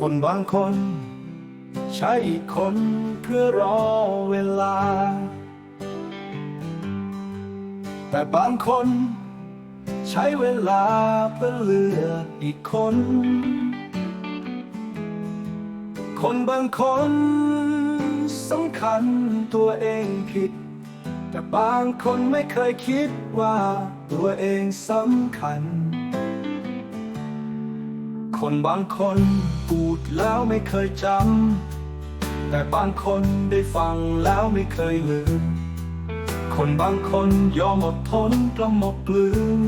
คนบางคน ใช้อีกคนเพื่อรอเวลา แต่บางคน ใช้เวลาเพื่อเลือกอีกคน คนบางคนสำคัญตัวเองผิด แต่บางคนไม่เคยคิดว่าตัวเองสำคัญ คนบางคนพูดแล้วไม่เคยจำ แต่บางคนได้ฟังแล้วไม่เคยลืม คนบางคนยอมอดทนกล้ำหมดกลืน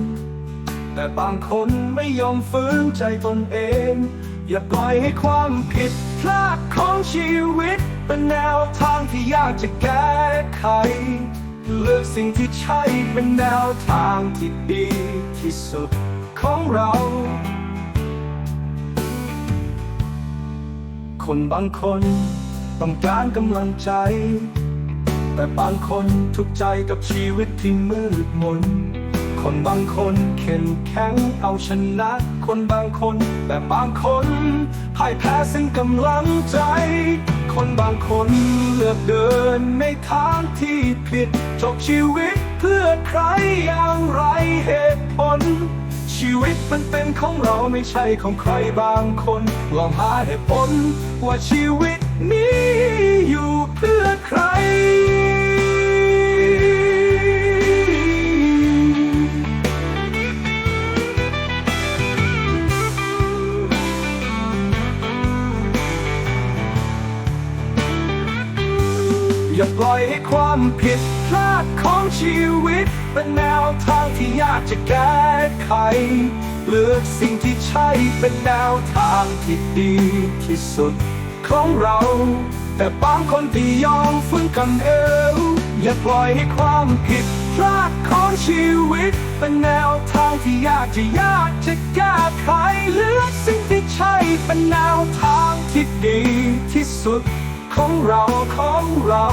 แต่บางคนไม่ยอมฝืนใจตนเอง อย่าปล่อยให้ความผิดพลาดของชีวิต เป็นแนวทางที่ยากจะแก้ไข เลือกสิ่งที่ใช่เป็นแนวทางที่ดีที่สุดของเรา คนบางคนต้องการกำลังใจ แต่บางคนทุกใจกับชีวิตที่มืดมน คนบางคนเข้มแข็งเอาชนะ คนบางคนแต่บางคนพ่ายแพ้ซึ่งกำลังใจ คนบางคนเลือกเดินในทางที่ผิดจบชีวิตเพื่อใครอย่างไรเหตุผล ชีวิตมันเป็นของเราไม่ใช่ของใครบางคนลองหาเหตุผลว่าชีวิตนี้อยู่เพื่อใคร อย่าปล่อยให้ความผิดพลาดของชีวิตเป็นแนวทาง ยากจะแก้ไข เลือกสิ่งที่ใช่เป็นแนวทางที่ดีที่สุดของเรา แต่บางคนที่ยอมฝืนกันเอวอย่าปล่อยให้ความผิดพลาดของชีวิต เป็นแนวทางที่ยากจะยากจะแก้ไขเลือกสิ่งที่ใช่เป็นแนวทางที่ดีที่สุดของเราของเรา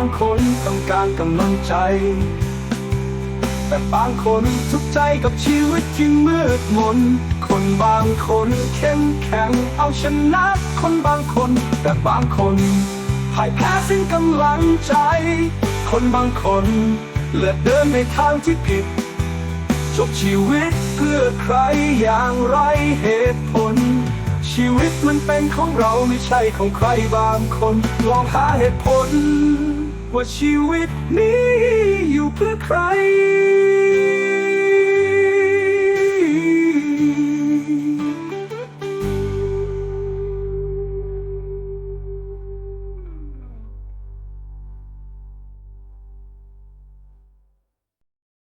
างคนต้องการกำลังใจ แต่บางคนทุกข์ใจกับชีวิตที่มืดมน คนบางคนเข้มแข็งเอาชนะคนบางคน แต่บางคนพ่ายแพ้ซึ่งกำลังใจ คนบางคนเลือกเดินในทางที่ผิดจบชีวิตเพื่อใครอย่างไรเหตุผล ชีวิตมันเป็นของเราไม่ใช่ของใครบางคน ลองหาเหตุผล ว่าชีวิตนี้อยู่เพื่อใคร